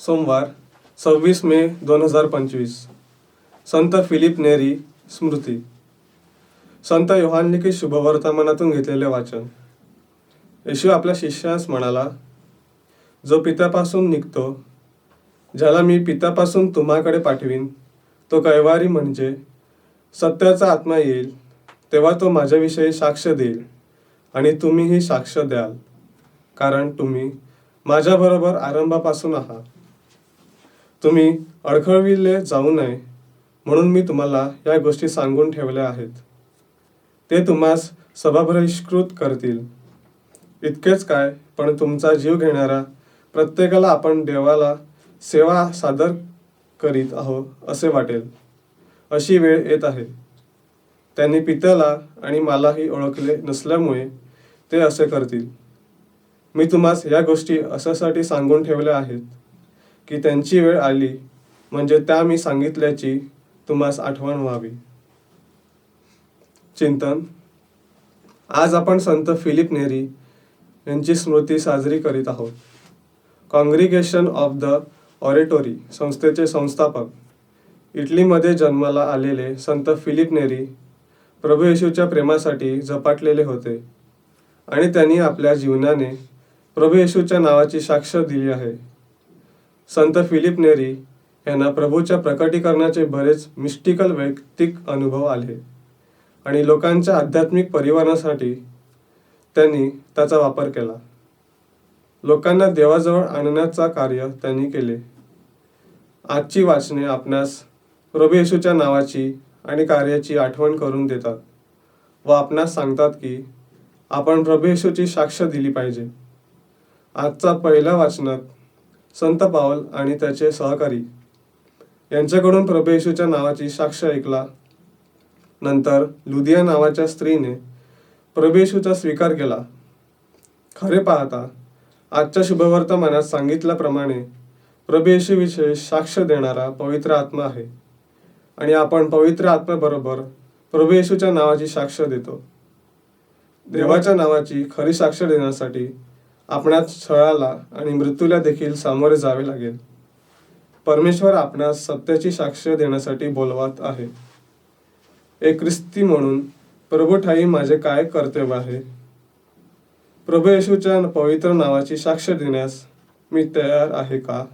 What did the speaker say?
सोमवार सव्वीस मे दोन हजार पंचवीस. संत फिलिप नेरी स्मृती. संत योहान शुभवर्तमानातून घेतलेले वाचन. येशू आपल्या शिष्यास म्हणाला जो पित्यापासून निघतो ज्याला मी पित्यापासून तुम्हाकडे पाठवीन तो कैवारी म्हणजे सत्याचा आत्मा येईल तेव्हा तो माझ्याविषयी साक्ष देईल आणि तुम्हीही साक्ष द्याल कारण तुम्ही माझ्याबरोबर आरंभापासून आहात. तुम्ही अडखळविले जाऊ नये म्हणून मी तुम्हाला या गोष्टी सांगून ठेवल्या आहेत. ते तुम्हास सभाबहिष्कृत करतील. इतकेच काय पण तुमचा जीव घेणारा प्रत्येकाला आपण देवाला सेवा सादर करीत आहो असे वाटेल. अशी वेळ येत आहे. त्यांनी पित्याला आणि मलाही ओळखले नसल्यामुळे ते असे करतील. मी तुम्हास या गोष्टी अशासाठी सांगून ठेवल्या आहेत. की त्यांची वेळ आली म्हणजे त्या मी सांगितल्याची तुम्हास आठवण व्हावी. चिंतन. आज आपण संत फिलिप नेरी यांची स्मृती साजरी करीत आहोत. कॉन्ग्रिगेशन ऑफ द ऑरेटोरी संस्थेचे संस्थापक. इटलीमध्ये जन्माला आलेले संत फिलिप नेरी प्रभू येशूच्या प्रेमासाठी झपाटलेले होते आणि त्यांनी आपल्या जीवनाने प्रभू येशूच्या नावाची साक्ष दिली आहे. संत फिलिप नेरी यांना प्रभूच्या प्रकटीकरणाचे बरेच मिस्टिकल वैयक्तिक अनुभव आले. आणि लोकांच्या आध्यात्मिक परिवारासाठी त्यांनी त्याचा वापर केला. लोकांना देवाजवळ आणण्याचा कार्य त्यांनी केले. आजची वाचने आपणास प्रभू येशूच्या नावाची आणि कार्याची आठवण करून देतात व आपणास सांगतात की आपण प्रभू येशूची साक्ष दिली पाहिजे. आजचा पहिल्या वाचनात संत पावल आणि त्याचे सहकारी. यांच्याकडून प्रभू येशूच्या नावाची साक्ष ऐकला. नंतर लुधिया नावाच्या स्त्रीने प्रभेशूचा स्वीकार केला. खरे पाहता आजच्या शुभवर्तमानात सांगितल्याप्रमाणे प्रभेशूविषयी साक्ष देणारा पवित्र आत्मा आहे. आणि आपण पवित्र आत्म्याबरोबर प्रभेशूच्या नावाची साक्ष देतो. देवाच्या नावाची खरी साक्ष देण्यासाठी आपणास छळाला आणि मृत्यूला देखील सामोरे जावे लागेल. परमेश्वर आपणास सत्याची साक्ष देण्यासाठी बोलवत आहे. एक ख्रिस्ती म्हणून प्रभू ठाई माझे काय कर्तव्य आहे? प्रभू येशूच्या पवित्र नावाची साक्ष देण्यास मी तयार आहे का?